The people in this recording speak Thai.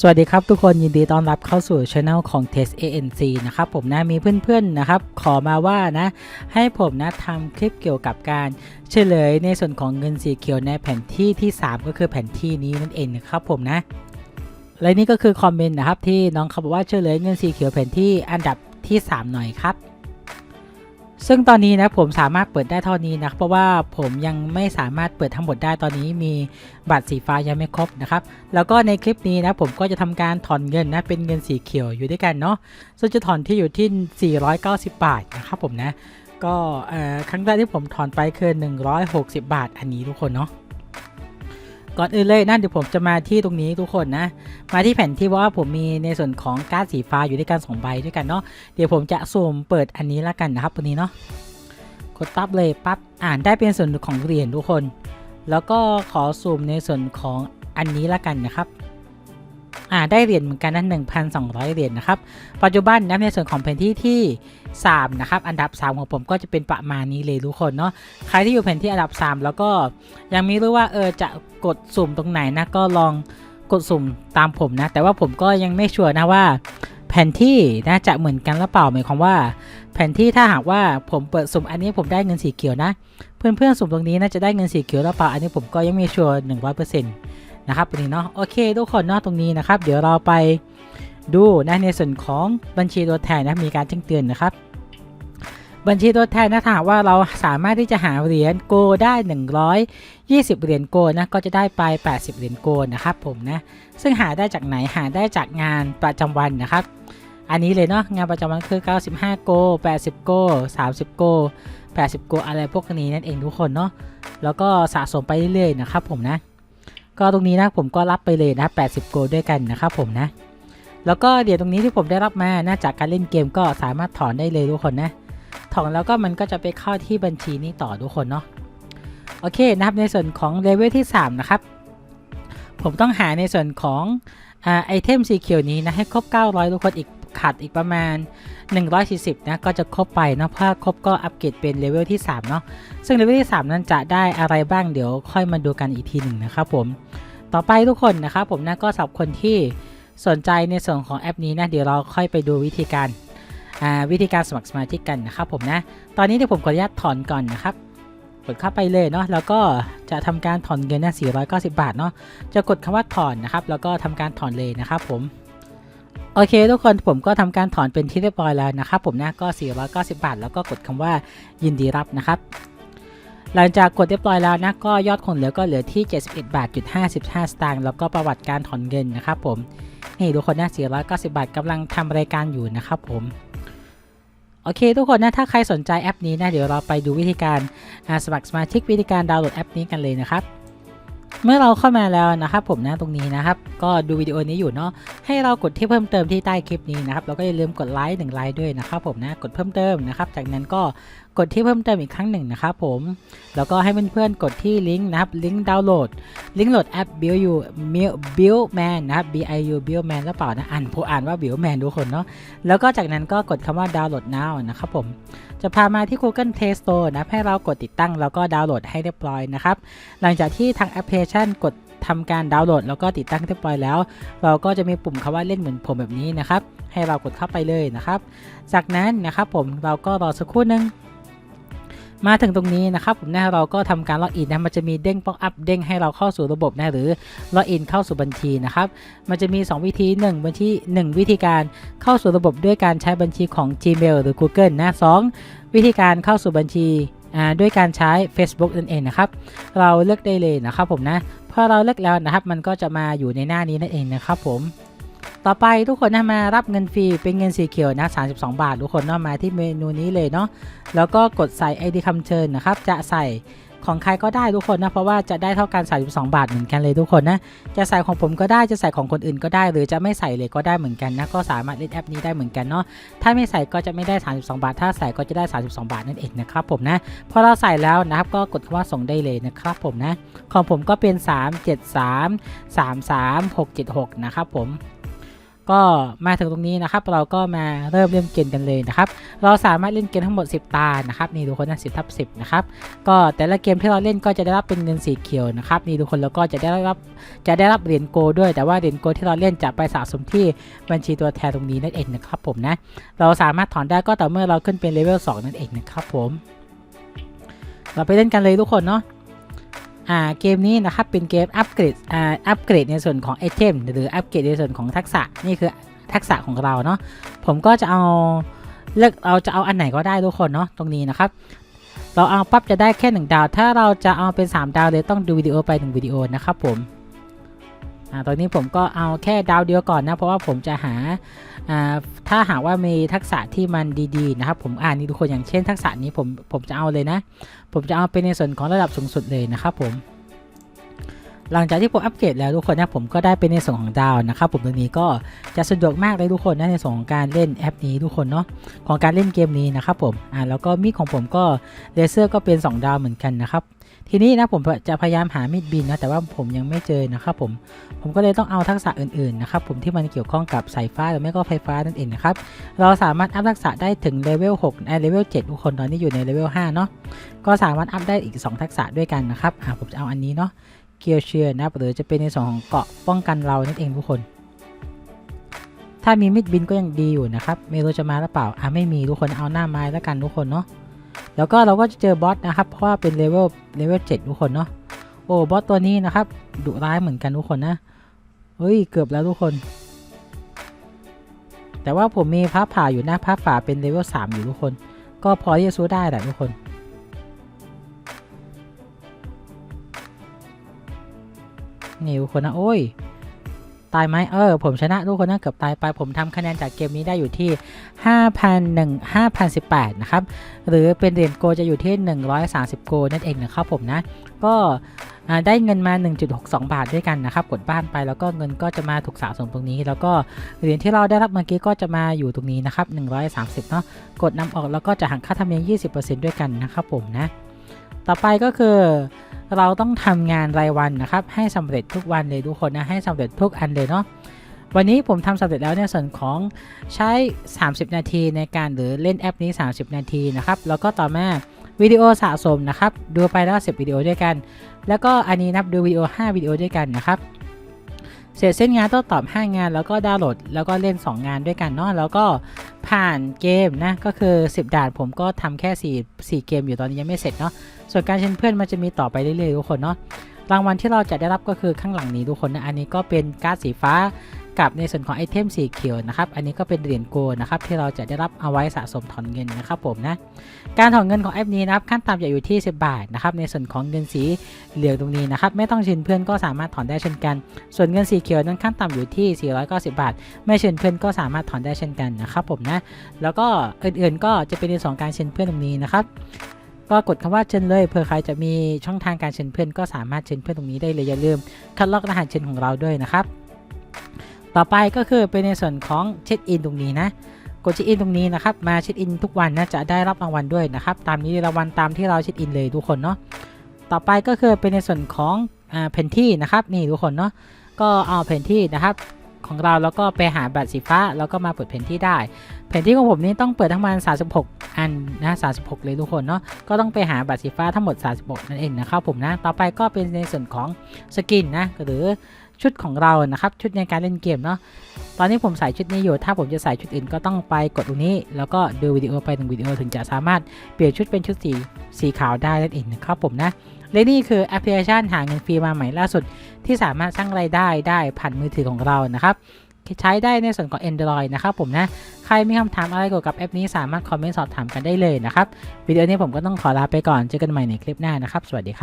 สวัสดีครับทุกคนยินดีต้อนรับเข้าสู่ช anel ของ Test ANC นะครับผมนะมีเพื่อนๆนะครับ ขอมาว่านะ ให้ผมนะทำคลิปเกี่ยวกับการเฉลยในส่วนของเงินสีเขียวในแผนที่ที่ 3 ก็คือแผนที่นี้นั่นเองนะครับผมนะ และนี่ก็คือคอมเมนต์นะครับที่น้องเขาบอกว่าเฉลยเงินสีเขียวแผนที่อันดับที่ 3 หน่อยครับ ซึ่งตอนนี้นะผมสามารถเปิดได้เท่านี้นะเพราะว่าผมยังไม่สามารถเปิดทั้งหมดได้ตอนนี้มีบัตรสีฟ้ายังไม่ครบนะครับแล้วก็ในคลิปนี้นะผมก็จะทำการถอนเงินนะเป็นเงินสีเขียวอยู่ด้วยกันเนาะซึ่งจะถอนที่อยู่ที่ 490 บาทนะครับผมนะก็ครั้งแรกที่ผมถอนไปคือ160 บาท อันนี้ทุกคนเนาะ ก่อนอื่นเลยนั่นเดี๋ยวผมจะมาที่ตรงนี้ทุกคนนะ มาที่แผ่นที่ว่าผมมีในส่วนของการ์ดสีฟ้าอยู่ด้วยกัน2ใบด้วยกันเนาะเดี๋ยวผมจะสุ่มเปิดอันนี้ละกันนะครับตัวนี้เนาะกดปั๊บเลยปั๊บอ่านได้เป็นส่วนของเหรียญทุกคน แล้วก็ขอสุ่มในส่วนของอันนี้ละกันนะครับ อ่าได้เหรียญเหมือนกันนะ1,200 เหรียญนะครับ ปัจจุบันนะในส่วนของแผนที่ที่ 3 นะครับ อันดับ 3 ของผมก็จะเป็นประมาณนี้เลยทุกคนเนาะ ใครที่อยู่แผนที่อันดับ 3 แล้วก็ยังไม่รู้ว่าเออจะกดสุ่มตรงไหนนะก็ลองกดสุ่มตามผมนะ แต่ว่าผมก็ยังไม่ชัวร์นะว่าแผนที่นะจะเหมือนกันหรือเปล่าหมายความว่า แผนที่ถ้าหากว่าผมเปิดสุ่มอันนี้ผมได้เงินสีเขียวนะ เพื่อนๆสุ่มตรงนี้น่าจะได้เงินสีเขียวหรือเปล่าอันนี้ผมก็ยังไม่ชัวร์หนึ่งร้อยเปอร์เซ็นต์ นะครับตรงนี้เนาะโอเคทุกคนเนาะตรงนี้นะครับ เดี๋ยวเราไปดูนะในส่วนของบัญชีตัวแทนนะมีการแจ้งเตือนนะครับ บัญชีตัวแทนนะถ้าว่าเราสามารถที่จะหาเหรียญโกได้ 120 เหรียญโกนะก็จะได้ไป 80 เหรียญโกนะครับผมนะซึ่งหาได้จากไหนหาได้จากงานประจำวันนะครับ อันนี้เลยเนาะงานประจำวันคือ 95 โก 80 โก 30 โก 80 โกอะไรพวกนี้นั่นเองทุกคนเนาะแล้วก็สะสมไปเรื่อยๆนะครับผมนะ ก็ตรงนี้นะผมก็รับไปเลยนะ80 โกลด้วยกันนะครับผมนะ แล้วก็เดี๋ยวตรงนี้ที่ผมได้รับมานะจากการเล่นเกมก็สามารถถอนได้เลยทุกคนนะ ถอนแล้วก็มันก็จะไปเข้าที่บัญชีนี้ต่อทุกคนเนาะ โอเคนะครับในส่วนของเลเวลที่ 3 นะครับ ผมต้องหาในส่วนของไอเทมสีเขียวนี้นะให้ครบ 900 ทุกคนอีก ขาดอีกประมาณ 140นะก็จะครบไปเนาะถ้าครบก็อัปเกรดเป็นเลเวลที่ 3 เนาะซึ่งเลเวลที่ 3 นั้นจะได้อะไรบ้างเดี๋ยวค่อยมาดูกันอีกทีหนึ่งนะครับผม ต่อไปทุกคนนะครับผมนะก็สำหรับคนที่สนใจในส่วนของแอปนี้นะเดี๋ยวเราค่อยไปดูวิธีการอ่าวิธีการสมัครสมาชิกกันนะครับผมนะ ตอนนี้เดี๋ยวผมขออนุญาตถอนก่อนนะครับกดเข้าไปเลยเนาะแล้วก็จะทำการถอนเงินนะ490 บาทเนาะจะกดคำว่าถอนนะครับ แล้วก็ทำการถอนเลยนะครับผม โอเคทุกคนผมก็ทำการถอนเป็นที่เรียบร้อยแล้วนะครับ ผมนะก็ 490 บาท แล้วก็กดคำว่ายินดีรับนะครับ หลังจากกดเรียบร้อยแล้วนะก็ยอดคงเหลือก็เหลือที่ 71 บาทจุด55 สตางค์แล้วก็ประวัติการถอนเงินนะครับผมนี่ทุกคนนะ490 บาทกำลังทำรายการอยู่นะครับผมโอเคทุกคนนะถ้าใครสนใจแอปนี้นะเดี๋ยวเราไปดูวิธีการสมัครสมาชิกวิธีการดาวน์โหลดแอปนี้กันเลยนะครับ เมื่อเราเข้ามาแล้วนะครับผมนะตรงนี้นะครับ ก็ดูวิดีโอนี้อยู่เนาะให้เรากดที่เพิ่มเติมที่ใต้คลิปนี้นะครับแล้วก็อย่าลืมกดไลค์หนึ่งไลค์ด้วยนะครับผมนะกดเพิ่มเติมนะครับ จากนั้นก็ กดที่เพิ่มเติมอีกครั้งหนึ่งนะครับผม แล้วก็ให้เพื่อนๆกดที่ลิงก์นะครับ ลิงก์ดาวน์โหลด ลิงก์โหลดแอป Build You Build Man นะครับ B I U Build Man หรือเปล่านะ อ่านผู้อ่านว่า Build Man ทุกคนเนาะ แล้วก็จากนั้นก็กดคำว่าดาวน์โหลด now นะครับผม จะพามาที่ Google Play Store นะ ให้เรากดติดตั้งแล้วก็ดาวน์โหลดให้เรียบร้อยนะครับ หลังจากที่ทางแอปพลิเคชันกดทำการดาวน์โหลดแล้วก็ติดตั้งเรียบร้อยแล้ว เราก็จะมีปุ่มคำว่าเล่นเหมือนผมแบบนี้นะครับ ให้เรากดเข้าไปเลยนะครับ จากนั้นนะครับผมเราก็รอสักครู่นึง มาถึงตรงนี้นะครับผมนะเราก็ทำการล็อกอินนะมันจะมีเด้งป๊อปอัพเด้งให้เราเข้าสู่ระบบนะหรือล็อกอินเข้าสู่บัญชีนะครับมันจะมี 2 วิธี 1 บัญชี 1 วิธีการเข้าสู่ระบบด้วยการใช้บัญชีของ Gmail หรือ Google นะ2วิธีการเข้าสู่บัญชีด้วยการใช้ Facebook นั่นเองนะครับ เราเลือกได้เลยนะครับผมนะพอเราเลือกแล้วนะครับ มันก็จะมาอยู่ในหน้านี้นั่นเองนะครับผม ต่อไปทุกคนนะมารับเงินฟรีเป็นเงินสีเขียวนะ32 บาท ทุกคนเนาะมาที่เมนูนี้เลยเนาะแล้วก็กดใส่ ID คำเชิญนะครับ จะใส่ของใครก็ได้ทุกคนนะเพราะว่าจะได้เท่ากัน 32 บาทเหมือนกันเลยทุกคนนะจะใส่ของผมก็ได้จะใส่ของคนอื่นก็ได้ หรือจะไม่ใส่เลยก็ได้เหมือนกันนะก็สามารถเล่นแอปนี้ได้เหมือนกันเนาะถ้าไม่ใส่ก็จะไม่ได้ 32 บาท ถ้าใส่ก็จะได้ 32 บาทนั่นเองนะครับผมนะพอเราใส่แล้วนะครับก็กดคำว่าส่งได้เลยนะครับผมนะของผมก็เป็น 3 7 3 3 3 6 7 6 นะครับผม ก็มาถึงตรงนี้นะครับ เราก็มาเริ่มเล่นเกมกันเลยนะครับ เราสามารถเล่นเกมทั้งหมด 10 ตานะครับนี่ทุกคนนะสิทับสินะครับก็แต่ละเกมที่เราเล่นก็จะได้รับเป็นเงินสีเขียวนะครับนี่ทุกคนแล้วก็จะได้รับจะได้รับเหรียญโกด้วย แต่ว่าเหรียญโกที่เราเล่นจะไปสะสมที่บัญชีตัวแทนตรงนี้นั่นเองนะครับผมนะเราสามารถถอนได้ก็ต่อเมื่อเราขึ้นเป็นเลเวล2นั่นเองนะครับผมเราไปเล่นกันเลยทุกคนเนาะ อ่าเกมนี้นะครับเป็นเกมอัปเกรดอ่าอัปเกรดในส่วนของไอเทมหรืออัปเกรดในส่วนของทักษะนี่คือทักษะของเราเนาะผมก็จะเอาเลือกเราจะเอาอันไหนก็ได้ทุกคนเนาะตรงนี้นะครับ เราเอาปั๊บจะได้แค่หนึ่งดาว ถ้าเราจะเอาเป็น 3 ดาวเลยต้องดูวิดีโอไปหนึ่งวิดีโอนะครับผม อ่าตอนนี้ผมก็เอาแค่ดาวเดียวก่อนนะ เพราะว่าผมจะหาอ่าถ้าหากว่ามีทักษะที่มันดีๆนะครับ ผมอ่านนี่ทุกคนอย่างเช่น ทักษะนี้ผมผมจะเอาเลยนะ ผมจะเอาเป็นในส่วนของระดับสูงสุดเลยนะครับผมหลังจากที่ผมอัปเกรดแล้วทุกคนนะผมก็ได้เป็นในส่วนของดาวนะครับผมตรงนี้ก็จะสะดวกมากเลยทุกคนนะในส่วนของการเล่นแอปนี้ทุกคนเนาะของการเล่นเกมนี้นะครับผมอ่าแล้วก็มีดของผมก็เลเซอร์ก็เป็น 2 ดาวเหมือนกันนะครับ ทีนี้นะผมจะพยายามหามีดบินนะแต่ว่าผมยังไม่เจอนะครับผมผมก็เลยต้องเอาทักษะอื่นๆนะครับผมที่มันเกี่ยวข้องกับสายฟ้าหรือไม่ก็ไฟฟ้านั่นเองนะครับเราสามารถอัพทักษะได้ถึงเลเวล6ในเลเวล7ทุกคนตอนนี้อยู่ในเลเวล5เนาะก็สามารถอัพได้อีก 2 ทักษะด้วยกันนะครับอ่าผมจะเอาอันนี้เนาะเกียร์เชียร์นะหรือจะเป็นในส่วนของเกาะป้องกันเรานั่นเองทุกคน ถ้ามีมิดบินก็ยังดีอยู่นะครับไม่รู้จะมาหรือเปล่าอ่าไม่มีทุกคนเอาหน้าไม้แล้วกันทุกคนเนาะ แล้วก็เราก็จะเจอบอสนะครับ เพราะว่าเป็นเลเวลเลเวล7ทุกคนเนาะโอ้บอสตัวนี้นะครับดุร้ายเหมือนกันทุกคนนะเฮ้ยเกือบแล้วทุกคน แต่ว่าผมมีพระผ่าอยู่น้าพระผ่าเป็นเลเวล3อยู่ทุกคน ก็พอที่จะสู้ได้แหละทุกคนนี่ทุกคนนะโอ้ย ตายไหมเออ ผมชนะทุกคนนะเกือบตายไป ผมทำคะแนนจากเกมนี้ได้อยู่ที่ 5,001 5,018 นะครับ หรือเป็นเหรียญโกจะอยู่ที่ 130 โกนั่นเองนะครับผมนะ ก็ได้เงินมา 1.62 บาทด้วยกันนะครับ กดบ้านไปแล้วก็เงินก็จะมาถูกสะสมตรงนี้ แล้วก็เหรียญที่เราได้รับเมื่อกี้ก็จะมาอยู่ตรงนี้นะครับ 130 เนาะ กดนำออกแล้วก็จะหักค่าธรรมเนียม 20%ด้วยกันนะครับผมนะ ต่อไปก็คือ เราต้องทำงานรายวันนะครับ ให้สำเร็จทุกวันเลยทุกคนนะ ให้สำเร็จทุกอันเลยเนาะ วันนี้ผมทำสำเร็จแล้วในส่วนของใช้ 30 นาทีในการหรือเล่นแอปนี้ 30 นาทีนะครับ แล้วก็ต่อมาวิดีโอสะสมนะครับ ดูไปแล้ว 10 วิดีโอด้วยกัน แล้วก็อันนี้นับดูวิดีโอ 5 วิดีโอด้วยกันนะครับ เสร็จเส้นงานต้องตอบ 5 งาน แล้วก็ดาวน์โหลด แล้วก็เล่น 2 งานด้วยกันเนาะแล้วก็ผ่านเกมนะก็คือ 10 ด่านผมก็ทำแค่ 4 4 เกมอยู่ตอนนี้ยังไม่เสร็จเนาะส่วนการเชิญเพื่อนมันจะมีต่อไปเรื่อยๆทุกคนเนาะรางวัลที่เราจะได้รับก็คือข้างหลังนี้ทุกคนนะอันนี้ก็เป็นการ์ดสีฟ้า กับในส่วนของไอเทมสีเขียวนะครับ อันนี้ก็เป็นเหรียญโกลนะครับที่เราจะได้รับเอาไว้สะสมถอนเงินนะครับผมนะ การถอนเงินของแอปนี้นะครับขั้นต่ำจะอยู่ที่ 10 บาทนะครับในส่วนของเงินสีเหลืองตรงนี้นะครับไม่ต้องเชิญเพื่อนก็สามารถถอนได้เช่นกัน ส่วนเงินสีเขียวนั้นขั้นต่ำอยู่ที่ 490 บาท ไม่เชิญเพื่อนก็สามารถถอนได้เช่นกันนะครับผมนะ แล้วก็อื่นๆก็จะเป็นในสองการเชิญเพื่อนตรงนี้นะครับก็กดคำว่าเชิญเลยเผื่อใครจะมีช่องทางการเชิญเพื่อนก็สามารถเชิญเพื่อนตรงนี้ได้เลยอย่าลืมคัดลอกรหัสเชิญของเราด้วยนะครับ ต่อไปก็คือเป็นในส่วนของเช็คอินตรงนี้นะกดเช็คอินตรงนี้นะครับมาเช็คอินทุกวันนะจะได้รับรางวัลด้วยนะครับตามนี้รางวัลตามที่เราเช็คอินเลยทุกคนเนาะต่อไปก็คือเป็นในส่วนของแผนที่นะครับนี่ทุกคนเนาะก็เอาแผนที่นะครับของเราแล้วก็ไปหาบัตรสีฟ้าแล้วก็มาเปิดแผนที่ได้ แผนที่ของผมนี่ต้องเปิดทั้งมัน36 อันนะ36 เลยทุกคนเนาะก็ต้องไปหาบัตรสีฟ้าทั้งหมด 36 นั่นเองนะครับผมนะต่อไปก็เป็นในส่วนของสกินนะหรือ ชุดของเรานะครับ ชุดในการเล่นเกมเนาะตอนนี้ผมใส่ชุดนี้อยู่ ถ้าผมจะใส่ชุดอื่นก็ต้องไปกดตรงนี้ แล้วก็ดูวิดีโอไปหนึ่งวิดีโอถึงจะสามารถเปลี่ยนชุดเป็นชุดสีสีขาวได้นั่นเองนะครับผมนะและนี่คือแอปพลิเคชันหาเงินฟรีมาใหม่ล่าสุด ที่สามารถสร้างรายได้ได้ผ่านมือถือของเรานะครับใช้ได้ในส่วนของ Android นะครับผมนะ ใครมีคำถามอะไรเกี่ยวกับแอปนี้สามารถคอมเมนต์สอบถามกันได้เลยนะครับ วิดีโอนี้ผมก็ต้องขอลาไปก่อน เจอกันใหม่ในคลิปหน้านะครับ สวัสดีครับ